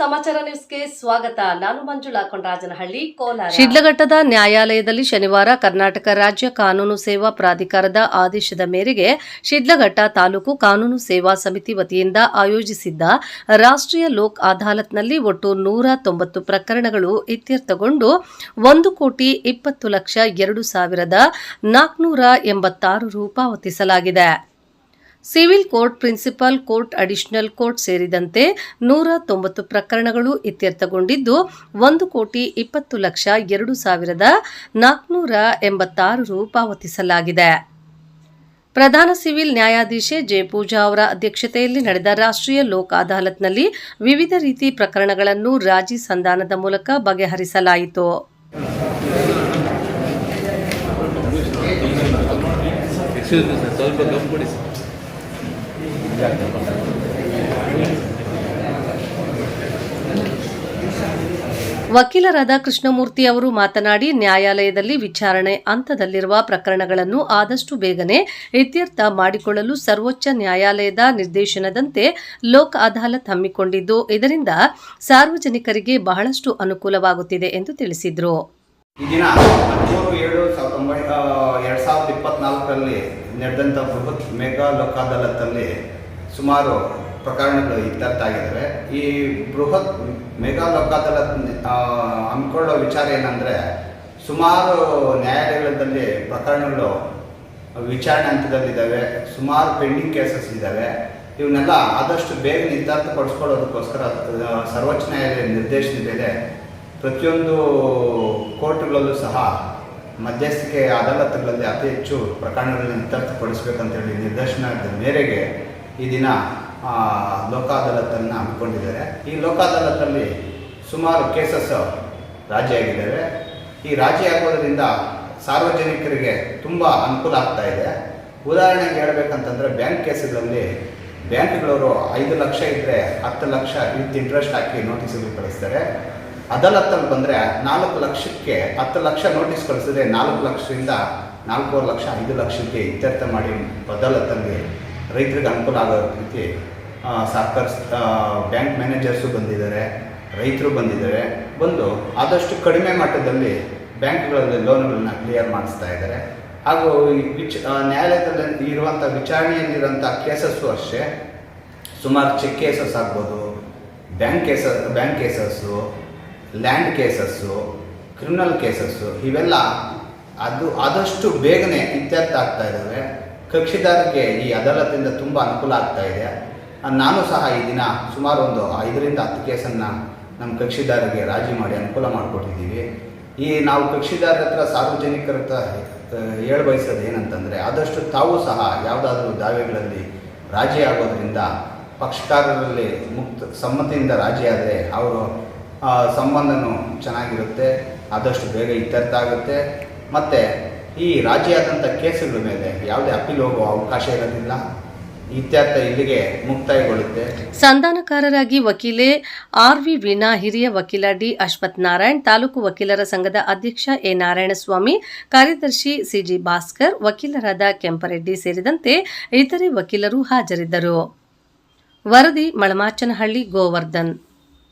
ಸಮಾಚಾರ ನ್ಯೂಸ್ಗೆ ಸ್ವಾಗತ. ನಾನು ಮಂಜುಳಾ ಕೊಂಡರಾಜನಹಳ್ಳಿ, ಕೋಲಾರ. ಶಿಡ್ಲಘಟ್ಟದ ನ್ಯಾಯಾಲಯದಲ್ಲಿ ಶನಿವಾರ ಕರ್ನಾಟಕ ರಾಜ್ಯ ಕಾನೂನು ಸೇವಾ ಪ್ರಾಧಿಕಾರದ ಆದೇಶದ ಮೇರೆಗೆ ಶಿಡ್ಲಘಟ್ಟ ತಾಲೂಕು ಕಾನೂನು ಸೇವಾ ಸಮಿತಿ ವತಿಯಿಂದ ಆಯೋಜಿಸಿದ್ದ ರಾಷ್ಟ್ರೀಯ ಲೋಕ್ ಅದಾಲತ್ನಲ್ಲಿ ಒಟ್ಟು ನೂರ ತೊಂಬತ್ತು ಪ್ರಕರಣಗಳು ಇತ್ಯರ್ಥಗೊಂಡು ಒಂದು ಕೋಟಿ ಇಪ್ಪತ್ತು ಲಕ್ಷ ಎರಡು ಸಾವಿರದ ನಾಲ್ಕುನೂರ ಎಂಬತ್ತಾರು ರು ಪಾವತಿಸಲಾಗಿದೆ civil court principal court additional court ಸೇರಿದಂತೆ ನೂರ ತೊಂಬತ್ತು ಪ್ರಕರಣಗಳು ಇತ್ಯರ್ಥಗೊಂಡಿದ್ದು, ಒಂದು ಕೋಟಿ ಇಪ್ಪತ್ತು ಲಕ್ಷ ಎರಡು ಸಾವಿರದ ನಾಲ್ಕುನೂರ ಎಂಬತ್ತಾರು ರು ಪಾವತಿಸಲಾಗಿದೆ. ಪ್ರಧಾನ ಸಿವಿಲ್ ನ್ಯಾಯಾಧೀಶೆ ಜಯಪೂಜಾ ಅವರ ಅಧ್ಯಕ್ಷತೆಯಲ್ಲಿ ನಡೆದ ರಾಷ್ಟ್ರೀಯ ಲೋಕ ಅದಾಲತ್ನಲ್ಲಿ ವಿವಿಧ ರೀತಿ ಪ್ರಕರಣಗಳನ್ನು ರಾಜಿ ಸಂಧಾನದ ಮೂಲಕ ಬಗೆಹರಿಸಲಾಯಿತು. ವಕೀಲರಾದ ಕೃಷ್ಣಮೂರ್ತಿ ಅವರು ಮಾತನಾಡಿ, ನ್ಯಾಯಾಲಯದಲ್ಲಿ ವಿಚಾರಣೆ ಹಂತದಲ್ಲಿರುವ ಪ್ರಕರಣಗಳನ್ನು ಆದಷ್ಟು ಬೇಗನೆ ಇತ್ಯರ್ಥ ಮಾಡಿಕೊಳ್ಳಲು ಸರ್ವೋಚ್ಚ ನ್ಯಾಯಾಲಯದ ನಿರ್ದೇಶನದಂತೆ ಲೋಕ್ ಅದಾಲತ್ ಹಮ್ಮಿಕೊಂಡಿದ್ದು, ಇದರಿಂದ ಸಾರ್ವಜನಿಕರಿಗೆ ಬಹಳಷ್ಟು ಅನುಕೂಲವಾಗುತ್ತಿದೆ ಎಂದು ತಿಳಿಸಿದರು. ನಡೆದಂಥ ಸುಮಾರು ಪ್ರಕರಣಗಳು ಇತ್ತರ್ಥಾಗಿದ್ದಾವೆ ಈ ಬೃಹತ್ ಮೆಗಾ ಲೋಕಾದಳ ಹಮ್ಮಿಕೊಳ್ಳೋ ವಿಚಾರ ಏನಂದರೆ ಸುಮಾರು ನ್ಯಾಯಾಲಯಗಳಲ್ಲಿ ಪ್ರಕರಣಗಳು ವಿಚಾರಣೆ ಹಂತದಲ್ಲಿದ್ದಾವೆ, ಸುಮಾರು ಪೆಂಡಿಂಗ್ ಕೇಸಸ್ ಇದ್ದಾವೆ. ಇವನ್ನೆಲ್ಲ ಆದಷ್ಟು ಬೇಗ ನಿರ್ಧಾರ ಪಡಿಸ್ಕೊಳ್ಳೋದಕ್ಕೋಸ್ಕರ ಸರ್ವೋಚ್ಚ ನ್ಯಾಯಾಲಯ ನಿರ್ದೇಶನ ಮೇಲೆ ಪ್ರತಿಯೊಂದು ಕೋರ್ಟ್ಗಳಲ್ಲೂ ಸಹ ಮಧ್ಯಸ್ಥಿಕೆ ಅದಾಲತ್ಗಳಲ್ಲಿ ಅತಿ ಹೆಚ್ಚು ಪ್ರಕರಣಗಳನ್ನು ಇತ್ಯರ್ಥಪಡಿಸಬೇಕಂತೇಳಿ ನಿರ್ದೇಶನದ ಮೇರೆಗೆ ಈ ದಿನ ಲೋಕ ಅದಾಲತನ್ನು ಹಮ್ಮಿಕೊಂಡಿದ್ದಾರೆ. ಈ ಲೋಕ ಸುಮಾರು ಕೇಸಸ್ ರಾಜಿಯಾಗಿದ್ದಾವೆ ಈ ರಾಜಿ ಆಗೋದ್ರಿಂದ ಸಾರ್ವಜನಿಕರಿಗೆ ತುಂಬ ಅನುಕೂಲ ಆಗ್ತಾ ಇದೆ. ಉದಾಹರಣೆಗೆ ಹೇಳಬೇಕಂತಂದರೆ ಬ್ಯಾಂಕ್ ಕೇಸುಗಳಲ್ಲಿ ಬ್ಯಾಂಕ್ಗಳವರು ಐದು ಲಕ್ಷ ಇದ್ದರೆ ಹತ್ತು ಲಕ್ಷ ವಿತ್ ಇಂಟ್ರೆಸ್ಟ್ ಹಾಕಿ ನೋಟಿಸ್ಗಳು ಕಳಿಸ್ತಾರೆ. ಅದಾಲತ್ತಲ್ಲಿ ಬಂದರೆ ನಾಲ್ಕು ಲಕ್ಷಕ್ಕೆ ಹತ್ತು ಲಕ್ಷ ನೋಟಿಸ್ ಕಳಿಸಿದ್ರೆ ನಾಲ್ಕು ಲಕ್ಷದಿಂದ ನಾಲ್ಕೂವರೆ ಲಕ್ಷ, ಐದು ಲಕ್ಷಕ್ಕೆ ಇತ್ಯರ್ಥ ಮಾಡಿ ಅದಾಲತ್ತಲ್ಲಿ ರೈತರಿಗೆ ಅನುಕೂಲ ಆಗೋ ರೀತಿ ಸರ್ಕಾರ ಬ್ಯಾಂಕ್ ಮ್ಯಾನೇಜರ್ಸು ಬಂದಿದ್ದಾರೆ, ರೈತರು ಬಂದಿದ್ದಾರೆ, ಬಂದು ಆದಷ್ಟು ಕಡಿಮೆ ಮಟ್ಟದಲ್ಲಿ ಬ್ಯಾಂಕ್ಗಳಲ್ಲಿ ಲೋನ್ಗಳನ್ನ ಕ್ಲಿಯರ್ ಮಾಡಿಸ್ತಾ ಇದ್ದಾರೆ. ಹಾಗೂ ಈ ವಿಚ್ ನ್ಯಾಯಾಲಯದಲ್ಲಿ ಇರುವಂಥ ವಿಚಾರಣೆಯಲ್ಲಿರುವಂಥ ಕೇಸಸ್ಸು ಅಷ್ಟೇ. ಸುಮಾರು ಚೆಕ್ ಕೇಸಸ್ ಆಗ್ಬೋದು, bank case, bank cases, land cases, criminal cases, ಇವೆಲ್ಲ ಅದು ಆದಷ್ಟು ಬೇಗನೆ ಇತ್ಯರ್ಥ ಆಗ್ತಾ ಇದ್ದಾವೆ. ಕಕ್ಷಿದಾರರಿಗೆ ಈ ಅದಾಲತಿಂದ ತುಂಬ ಅನುಕೂಲ ಆಗ್ತಾ ಇದೆ. ನಾನು ಸಹ ಈ ದಿನ ಸುಮಾರು ಒಂದು ಐದರಿಂದ ಹತ್ತು ಕೇಸನ್ನು ನಮ್ಮ ಕಕ್ಷಿದಾರರಿಗೆ ರಾಜಿ ಮಾಡಿ ಅನುಕೂಲ ಮಾಡಿಕೊಟ್ಟಿದ್ದೀವಿ. ಈ ನಾವು ಕಕ್ಷಿದಾರರ ಹತ್ರ ಸಾರ್ವಜನಿಕರ ಹತ್ರ ಹೇಳ ಬಯಸೋದು ಏನಂತಂದರೆ ಆದಷ್ಟು ತಾವು ಸಹ ಯಾವುದಾದ್ರೂ ದಾವೆಗಳಲ್ಲಿ ರಾಜಿಯಾಗೋದ್ರಿಂದ ಪಕ್ಷಕಾರರಲ್ಲಿ ಮುಕ್ತ ಸಮ್ಮತಿಯಿಂದ ರಾಜಿಯಾದರೆ ಅವರು ಸಂಬಂಧನೂ ಚೆನ್ನಾಗಿರುತ್ತೆ, ಆದಷ್ಟು ಬೇಗ ಇತ್ಯರ್ಥ ಆಗುತ್ತೆ. ಮತ್ತು ಈ ರಾಜಿಯಾದಂಥ ಕೇಸುಗಳ ಮೇಲೆ ಯಾವುದೇ ಅಪೀಲ್ ಹೋಗುವ ಅವಕಾಶ ಇರೋದಿಲ್ಲ. ಸಂಧಾನಕಾರರಾಗಿ ವಕೀಲೆ ಆರ್ ವಿ ವೀಣಾ, ಹಿರಿಯ ವಕೀಲ ಡಿ ಅಶ್ವಥ್ ನಾರಾಯಣ್, ತಾಲೂಕು ವಕೀಲರ ಸಂಘದ ಅಧ್ಯಕ್ಷ ಎ ನಾರಾಯಣಸ್ವಾಮಿ, ಕಾರ್ಯದರ್ಶಿ ಸಿಜಿ ಭಾಸ್ಕರ್, ವಕೀಲರಾದ ಕೆಂಪರೆಡ್ಡಿ ಸೇರಿದಂತೆ ಇತರೆ ವಕೀಲರು ಹಾಜರಿದ್ದರು. ವರದಿ ಮಳಮಾಚನಹಳ್ಳಿ ಗೋವರ್ಧನ್.